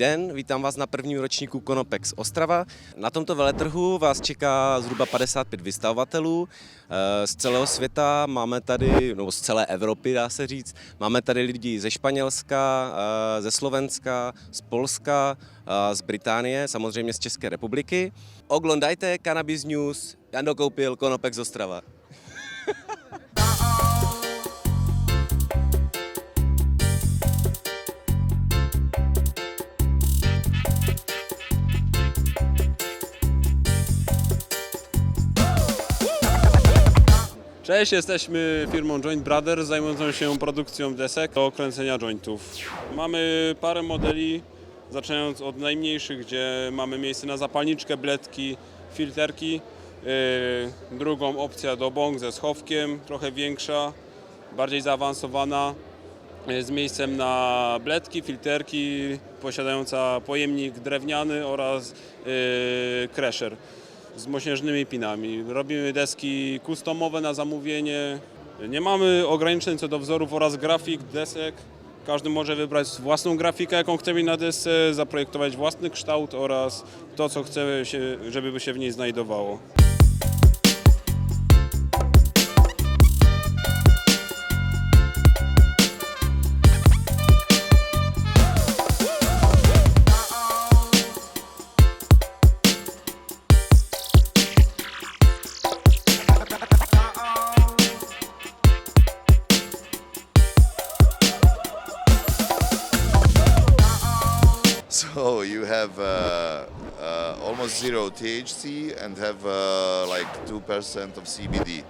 Den, vítám vás na prvním ročníku Konopex Ostrava. Na tomto veletrhu vás čeká zhruba 55 vystavovatelů eh, z celého světa. Máme tady, nebo z celé Evropy dá se říct, máme tady lidi ze Španělska, eh, ze Slovenska, z Polska, eh, z Británie, samozřejmě z České republiky. Oglądajte Cannabis News, Jando Koupil, Konopex Ostrava. Cześć, jesteśmy firmą Joint Brothers zajmującą się produkcją desek do kręcenia jointów. Mamy parę modeli, zaczynając od najmniejszych, gdzie mamy miejsce na zapalniczkę, bledki, filterki. Yy, drugą opcja do bong ze schowkiem, trochę większa, bardziej zaawansowana, yy, z miejscem na bledki, filterki, posiadająca pojemnik drewniany oraz yy, z mośnieżnymi pinami. Robimy deski customowe na zamówienie. Nie mamy ograniczeń co do wzorów oraz grafik desek. Każdy może wybrać własną grafikę, jaką chce mieć na desce, zaprojektować własny kształt oraz to, co chce, się, żeby się w niej znajdowało. Zero THC and have uh, like two percent of CBD,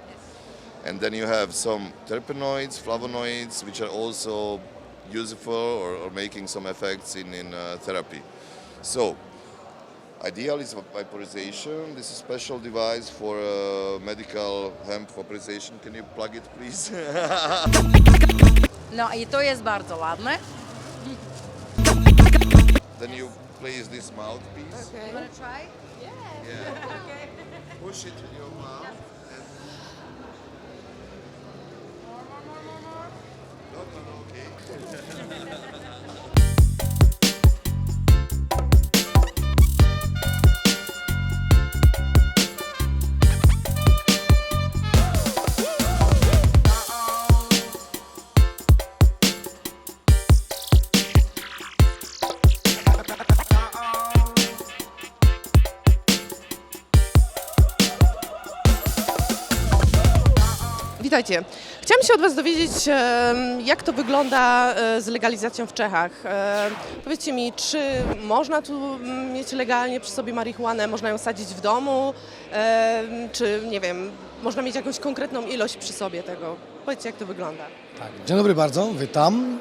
and then you have some terpenoids, flavonoids, which are also useful or, or making some effects in in uh, therapy. So. Ideal is vaporization. This is special device for uh, medical hemp vaporization. Can you plug it, please? No i to jest bardzo. Then you place this mouthpiece. Okay. You wanna try? Yeah. yeah. okay. Push it in your mouth. Witajcie. Chciałam się od Was dowiedzieć, jak to wygląda e, z legalizacją w Czechach. E, Powiedzcie mi, czy można tu mm, mieć legalnie przy sobie marihuanę, można ją sadzić w domu, czy nie wiem, można mieć jakąś konkretną ilość przy sobie tego? Powiedzcie, jak to wygląda. Tak, dzień dobry bardzo, witam.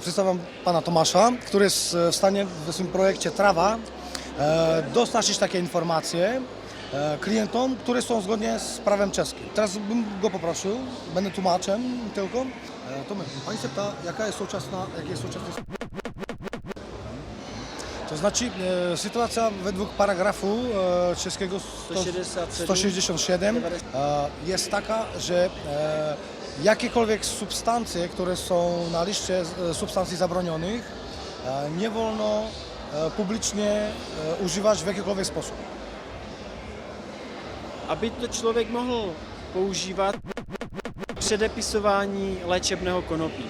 Przedstawiam pana Tomasza, który jest e, w stanie w swoim projekcie Trawa dostarczyć takie informacje klientom, które są zgodnie z prawem czeskim. Teraz bym go poprosił, będę tłumaczem tylko. E, Tomek, pani się pyta, jaka jest współczesna, jaki jest współczesny to znaczy e, sytuacja według paragrafu e, czeskiego 100, 167, 167 e, jest taka, że e, jakiekolwiek substancje, które są na liście e, substancji zabronionych, e, nie wolno e, publicznie e, używać w jakikolwiek sposób. Aby to člověk mohl používat předepisování léčebného konopí.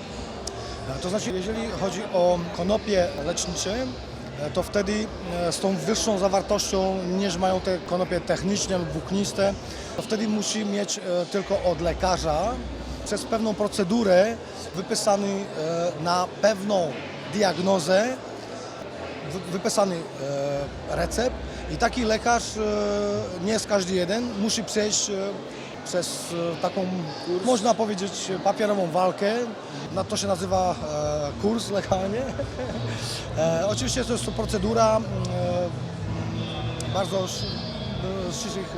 To znaczy, jeżeli chodzi o konopie lecznicze, e, to wtedy e, z tą wyższą zawartością niż mają te konopie techniczne lub włókniste, to wtedy musi mieć e, tylko od lekarza przez pewną procedurę wypisany na pewną diagnozę wy- wypisany recept i taki lekarz, e, nie jest każdy jeden, musi przejść e, przez e, taką, można powiedzieć, papierową walkę. Na to się nazywa kurs legalnie. Oczywiście to jest procedura bardzo ścisłych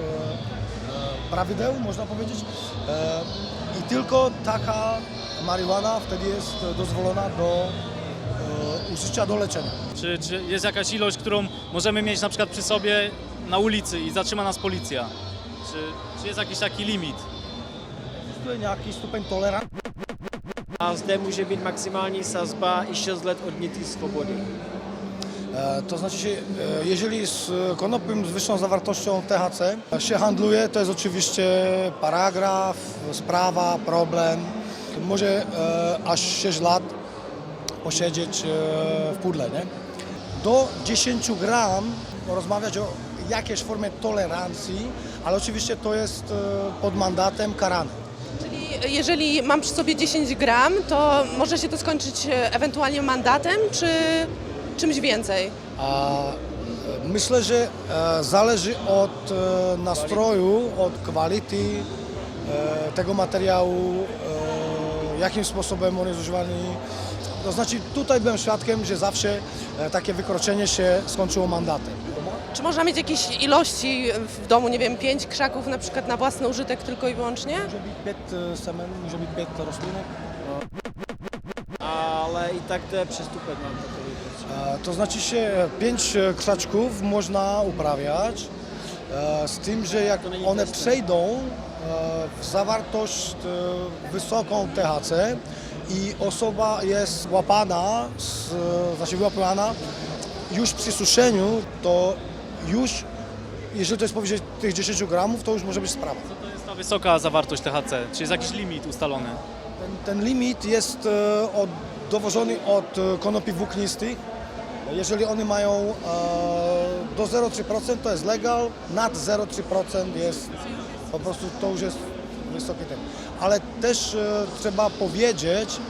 prawideł, można powiedzieć. I tylko taka marihuana wtedy jest dozwolona do użycia do leczenia. Czy, czy jest jakaś ilość, którą możemy mieć na przykład przy sobie na ulicy i zatrzyma nas policja? Czy, czy jest jakiś taki limit? Existuje nějaký stupeň tolerance. A zde může být maximální sazba i 6 let odnětý svobody. E, To znaczy, e, jeżeli z konopiem z wyższą zawartością THC się handluje, to jest oczywiście paragraf, sprawa, problem. Może e, aż 6 lat posiedzieć e, w pudle, nie? Do 10 gram rozmawiać o jakiejś formie tolerancji, ale oczywiście to jest e, pod mandatem karane. Czyli jeżeli mam przy sobie 10 gram, to może się to skończyć e, ewentualnie mandatem, czy czymś więcej? A e, myślę, że e, zależy od e, nastroju, od quality e, tego materiału, e, jakim sposobem on jest używany. To znaczy tutaj byłem świadkiem, że zawsze e, takie wykroczenie się skończyło mandatem. Czy można mieć jakieś ilości w domu, nie wiem, 5 krzaków na przykład na własny użytek tylko i wyłącznie? Może być pięć e, semen, może być pięć roślinek. Ale i tak to přestupek mám takový. prostě. E, To znaczy się pięć krzaczków można uprawiać, z tym, że jak To one przejdą w zawartość wysoką THC i osoba jest łapana, z, znaczy wyłapana już przy suszeniu, to już, jeżeli to jest powyżej tych 10 gramów, to już może być sprawa. Co to jest ta wysoka zawartość THC? Czy jest jakiś limit ustalony? Ten, ten limit jest e, od, dowożony od e, konopi włóknistych. Jeżeli one mają e, do 0,3% to jest legal, nad 0,3% jest po prostu to już jest wysoki ten. Ale też e, trzeba powiedzieć,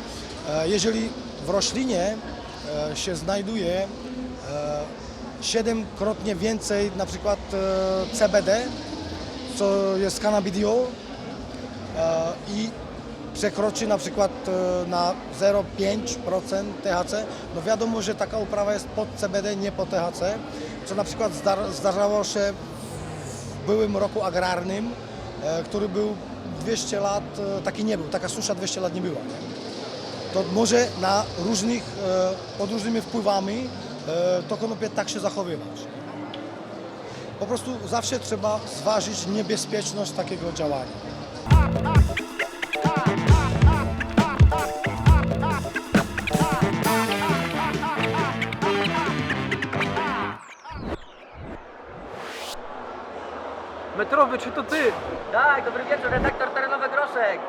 e, jeżeli w roślinie e, się znajduje siedemkrotnie więcej na przykład CBD, co jest cannabidiol i przekroczy na przykład na 0,5% THC, no wiadomo, że taka uprawa jest pod CBD, nie po THC, co na przykład zdar- zdarzało się w byłym roku agrarnym, który był 200 lat, e, taki nie był, taka susza 200 lat nie była. To może na różnych, e, pod różnymi wpływami e, to konopie tak się zachowywać. Po prostu zawsze trzeba zważyć niebezpieczność takiego działania. Metrowy, czy to ty? Tak, dobry wieczór, redaktor terenowy Groszek.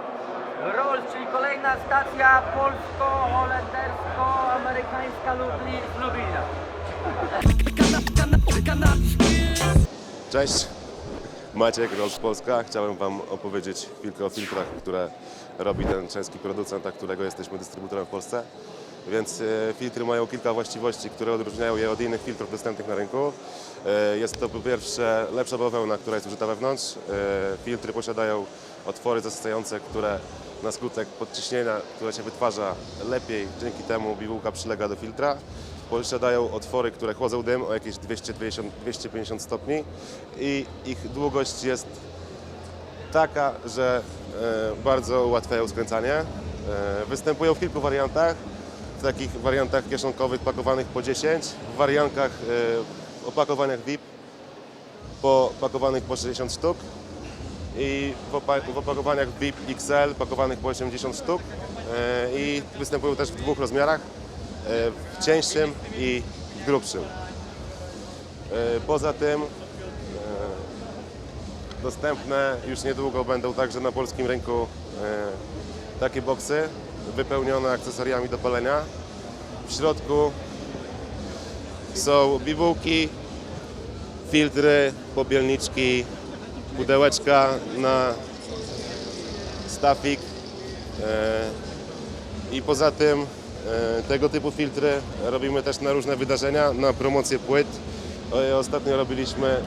Rolls, czyli kolejna stacja polsko-holendersko-amerykańska z Lublina. Cześć, Maciek, Rolls Polska. Chciałem Wam opowiedzieć chwilkę o filtrach, które robi ten czeski producent, a którego jesteśmy dystrybutorem w Polsce. Więc e, filtry mają kilka właściwości, które odróżniają je od innych filtrów dostępnych na rynku. E, Jest to po pierwsze lepsza bawełna, która jest użyta wewnątrz. E, Filtry posiadają otwory zasysające, które na skutek podciśnienia, które się wytwarza lepiej, dzięki temu bibułka przylega do filtra. Posiadają otwory, które chłodzą dym o jakieś 250, 250 stopni i ich długość jest taka, że bardzo ułatwiają skręcanie. Występują w kilku wariantach. W takich wariantach kieszonkowych pakowanych po 10, w wariantach e, w opakowaniach VIP po pakowanych po 60 sztuk i w, opa- w opakowaniach VIP XL pakowanych po 80 sztuk e, i występują też w dwóch rozmiarach, e, w cieńszym i w grubszym. E, Poza tym e, dostępne już niedługo będą także na polskim rynku e, takie boksy wypełnione akcesoriami do palenia. W środku są bibułki, filtry, popielniczki, pudełeczka na stafik e, i poza tym e, tego typu filtry robimy też na różne wydarzenia, na promocję płyt. E, Ostatnio robiliśmy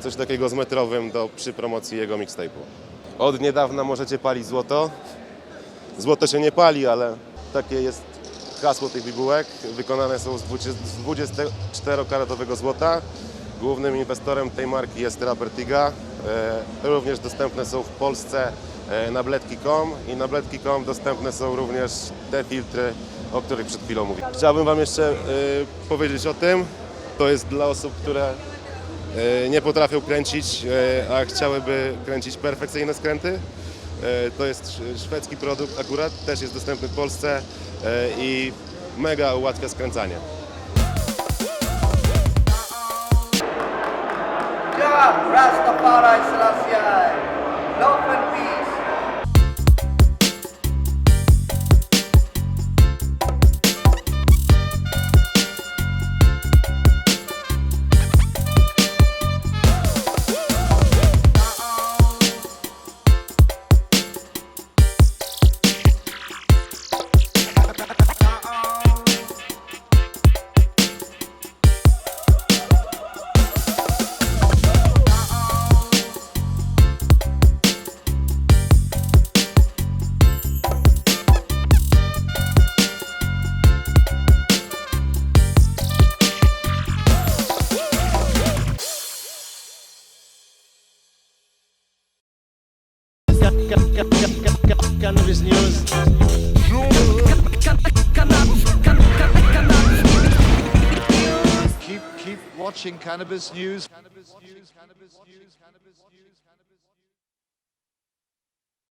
coś takiego z metrowym do, przy promocji jego mixtape'u. Od niedawna możecie palić złoto. Złoto się nie pali, ale takie jest hasło tych bibułek. Wykonane są z 20 z 24-karatowego złota. Głównym inwestorem tej marki jest Rapper Tiga. E, Również dostępne są w Polsce e, na bledki.com i na bledki.com dostępne są również te filtry, o których przed chwilą mówiłem. Chciałbym Wam jeszcze e, powiedzieć o tym. To jest dla osób, które nie potrafią kręcić, a chciałyby kręcić perfekcyjne skręty. E, to jest szwedzki produkt, akurat też jest dostępny w Polsce e, i mega ułatwia skręcanie. Ja, Rastafari Selassie, Lofen Cannabis News. Keep keep watching cannabis news.